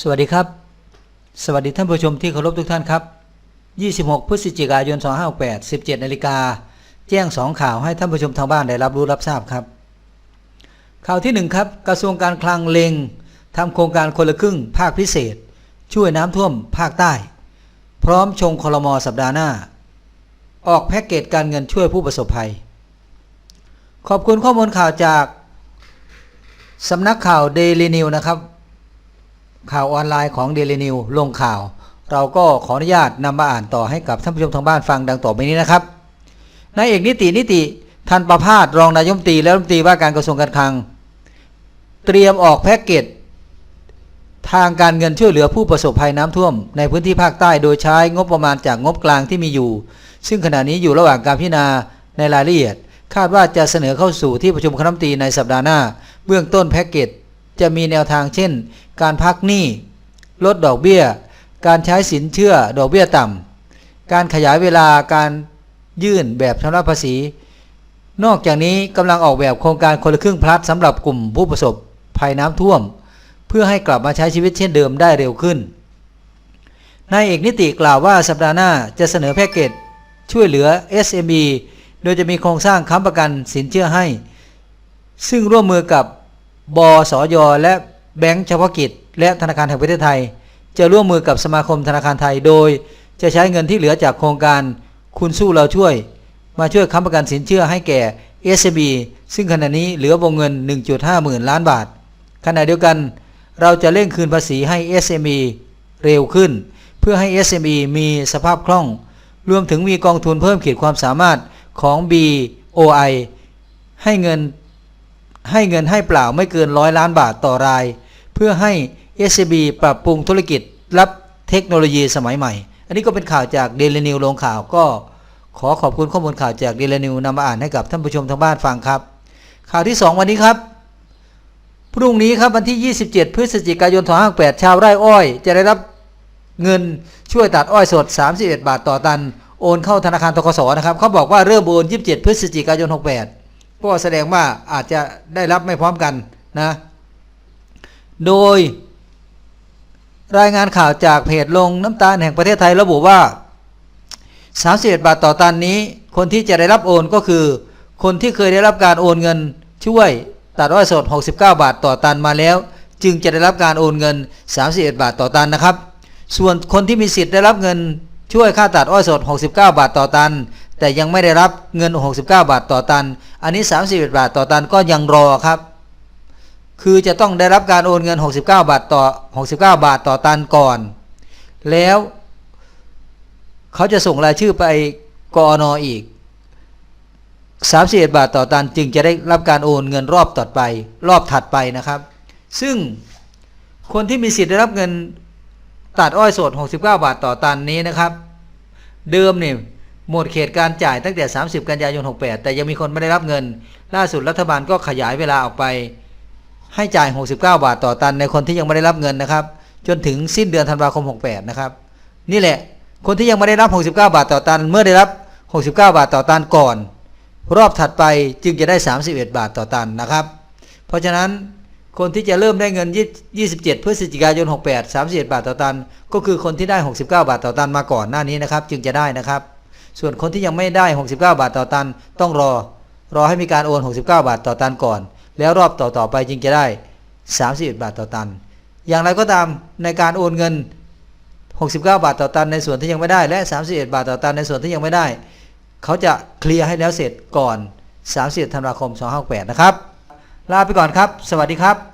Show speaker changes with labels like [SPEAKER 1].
[SPEAKER 1] สวัสดีครับ สวัสดีท่านผู้ชมที่เคารพทุกท่านครับ 26 พฤศจิกายน 2568 17นาฬิกาแจ้ง 2 ข่าวให้ท่านผู้ชมทางบ้านได้รับรู้รับทราบครับ ข่าวที่ 1 ครับ กระทรวงการคลังเล็งทำโครงการคนละครึ่ง ภาคพิเศษ ช่วยน้ำท่วมภาคใต้ พร้อมชงคลมสัปดาห์หน้า ออกแพ็กเกจการเงินช่วยผู้ประสบภัย ขอบคุณข้อมูลข่าวจากสำนักข่าวเดลีนิวนะครับ ข่าวออนไลน์ของเดลินิวลงข่าว เราก็ขออนุญาตนำมาอ่านต่อให้กับท่านผู้ชมทางบ้านฟังดังต่อไปนี้นะครับนายเอกนิตินิติทันประพาสรองนายมนตรีและรัฐมนตรีว่าการกระทรวงการคลัง เตรียมออกแพ็กเกจทางการเงินช่วยเหลือผู้ประสบภัยน้ำท่วม ในพื้นที่ภาคใต้โดยใช้งบประมาณจากงบกลางที่มีอยู่ ซึ่งขณะนี้อยู่ระหว่างการพิจารณาในรายละเอียด คาดว่าจะเสนอเข้าสู่ที่ประชุมคณะรัฐมนตรีในสัปดาห์หน้า เบื้องต้นแพ็กเกจ จะมีแนวทางเช่น การพักหนี้ลดดอกเบี้ย การใช้สินเชื่อดอกเบี้ยต่ำ การขยายเวลาการยื่นแบบชำระภาษี นอกจากนี้กำลังออกแบบโครงการคนละครึ่งพลัดสำหรับกลุ่มผู้ประสบภัยน้ำท่วม เพื่อให้กลับมาใช้ชีวิตเช่นเดิมได้เร็วขึ้นนายเอกนิติกล่าวว่าสัปดาห์หน้าจะเสนอแพ็กเกจช่วยเหลือ SME โดยจะมีโครงสร้างค้ำประกันสินเชื่อให้ ซึ่งร่วมมือกับ บสยและแบงก์เฉพาะกิจ และธนาคารแห่งประเทศไทย จะร่วมมือกับสมาคมธนาคารไทยโดย จะใช้เงินที่เหลือจากโครงการคุณสู้เราช่วย มาช่วยค้ำประกันสินเชื่อให้แก่ SME ซึ่งขณะนี้เหลือวงเงิน 1.5 หมื่นล้านบาท ขณะเดียวกัน เราจะเร่งคืนภาษีให้ SME เร็วขึ้น เพื่อให้ SME มีสภาพคล่อง รวมถึงมีกองทุนเพิ่มขีดความสามารถของ BOI ให้เงิน ให้เงินให้เปล่าไม่เกินร้อยล้านบาทต่อราย เพื่อให้ SCB ปรับปรุงธุรกิจรับเทคโนโลยีสมัยใหม่ อันนี้ก็เป็นข่าวจากเดลนิวลงข่าวก็ขอขอบคุณข้อมูลข่าวจากเดลนิวนำมาอ่านให้กับท่านผู้ชมทางบ้านฟังครับ ข่าวที่ 2 วันนี้ครับพรุ่งนี้ครับวันที่ 27 พฤศจิกายน2568ชาวไร่อ้อย จะได้รับเงินช่วยตัดอ้อยสด 31 บาทต่อตัน โอนเข้าธนาคารทกสนะครับเขาบอกว่าเริ่มโอน 27 พฤศจิกายน 68 ก็แสดงว่าอาจจะได้รับไม่พร้อมกันนะ โดย รายงานข่าวจากเพจลงน้ำตาลแห่งประเทศไทยระบุว่า31บาทต่อตันนี้ คนที่จะได้รับโอนก็คือ คนที่เคยได้รับการโอนเงินช่วยตัดอ้อยสด 69 บาทต่อตันมาแล้ว จึงจะได้รับการโอนเงิน 31 บาทต่อตันนะครับ ส่วนคนที่มีสิทธิ์ได้รับเงินช่วยค่าตัดอ้อยสด 69 บาทต่อตัน แต่ยังไม่ได้รับเงิน 69 บาทต่อตัน อันนี้ 31 บาทต่อตันก็ยังรอครับ คือจะต้องได้รับการโอนเงิน 69 บาทต่อ 69 บาทต่อตันก่อน แล้วเขาจะส่งรายชื่อไปกอนออีก 31 บาทต่อตันจึงจะได้รับการโอนเงินรอบต่อไป รอบถัดไปนะครับ ซึ่งคนที่มีสิทธิ์ได้รับเงินตัดอ้อยสด 69 บาทต่อตันนี้นะครับ เดิมเนี่ย หมดเขตการจ่ายตั้งแต่ 30 กันยายน 68 แต่ยังมีคนไม่ได้รับเงิน ล่าสุดรัฐบาลก็ขยายเวลาออกไป ให้จ่าย 69 บาทต่อตันในคนที่ยังไม่ได้รับเงินนะครับ จนถึงสิ้นเดือนธันวาคม 68 นะครับ นี่แหละ คนที่ยังไม่ได้รับ 69 บาทต่อตัน เมื่อได้รับ 69 บาทต่อตันก่อน รอบถัดไปจึงจะได้ 31 บาทต่อตันนะครับ เพราะฉะนั้นคนที่จะเริ่มได้เงิน 27 พฤศจิกายน 68 31 บาทต่อตัน ก็คือคนที่ได้ 69 บาทต่อตันมาก่อนหน้านี้นะครับ จึงจะได้นะครับ ส่วนคนที่ยังไม่ได้ 69 บาทต่อตัน ต้องรอ รอให้มีการโอน 69 บาทต่อตันก่อน แล้วรอบต่อๆไปจึงจะได้ 31 บาทต่อตัน อย่างไรก็ตามในการโอนเงิน 69 บาทต่อตันในส่วนที่ยังไม่ได้ และ 31 บาทต่อตันในส่วนที่ยังไม่ได้ เขาจะเคลียร์ให้แล้วเสร็จก่อน31ธันวาคม 2568 นะครับ ลาไปก่อนครับ สวัสดีครับ